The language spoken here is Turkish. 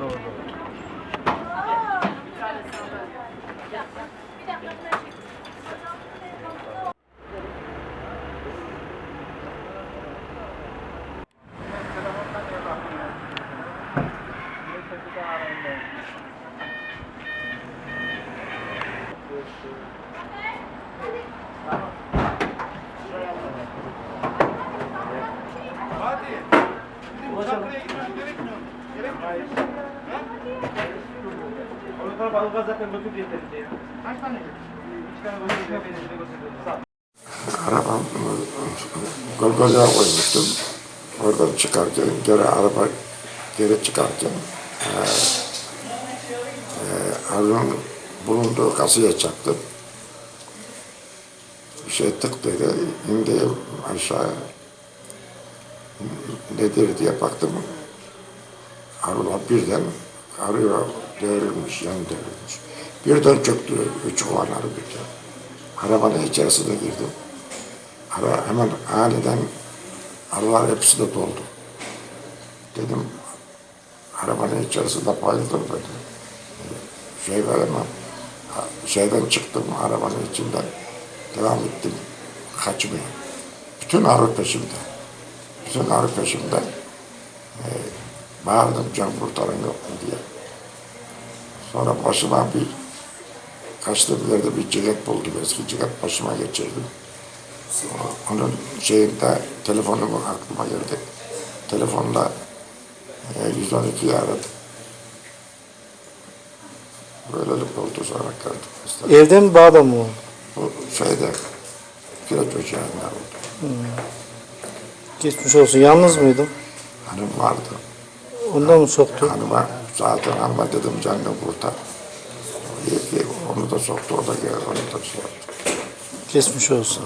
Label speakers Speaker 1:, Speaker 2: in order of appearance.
Speaker 1: Doğru.
Speaker 2: Hadi.
Speaker 1: Tarafa Ilgaz zaten götür yeterince ya.
Speaker 2: Kaç tane?
Speaker 1: İki tane götür. Sağ ol.
Speaker 3: Koymuştum. Oradan çıkarken, geri araba geri çıkarken e, e, arının bulunduğu kasaya çaktım. Bir şey tık dedi, indim aşağı. Nedir diye baktım. Araba birden arıyor, devrilmiş, yan devrilmiş. Birden çöktü, üç kovan arı birden. Arabanın içerisine girdim. Ara hemen aniden aralar hepsi de doldu. Dedim arabanın içerisinde bayıldım dedi. Şey veremem. Şeyden çıktım arabanın içinden. Devam ettim kaçmaya. Bütün arı peşimde. Bütün arı peşimde. Ee, bağırdım can kurtarın yok mu diye. Sonra başıma bir kaçtığım yerde bir cilet buldum. Eski cilet başıma geçirdim. Onun şeyinde telefonu aklıma geldi. Telefonda e, 112'yi aradım. Böylelik oldu sonra. İşte
Speaker 4: Evde mi bağda mı oldu?
Speaker 3: bu şeyde kireç ocağında oldu.
Speaker 4: Geçmiş olsun. Yalnız mıydın?
Speaker 3: Hanım vardı.
Speaker 4: Ondan mı soktu?
Speaker 3: Hanıma zaten hanıma dedim canını kurtar. Onu da soktu, o da geldi, onu da şey yaptı.
Speaker 4: Geçmiş olsun.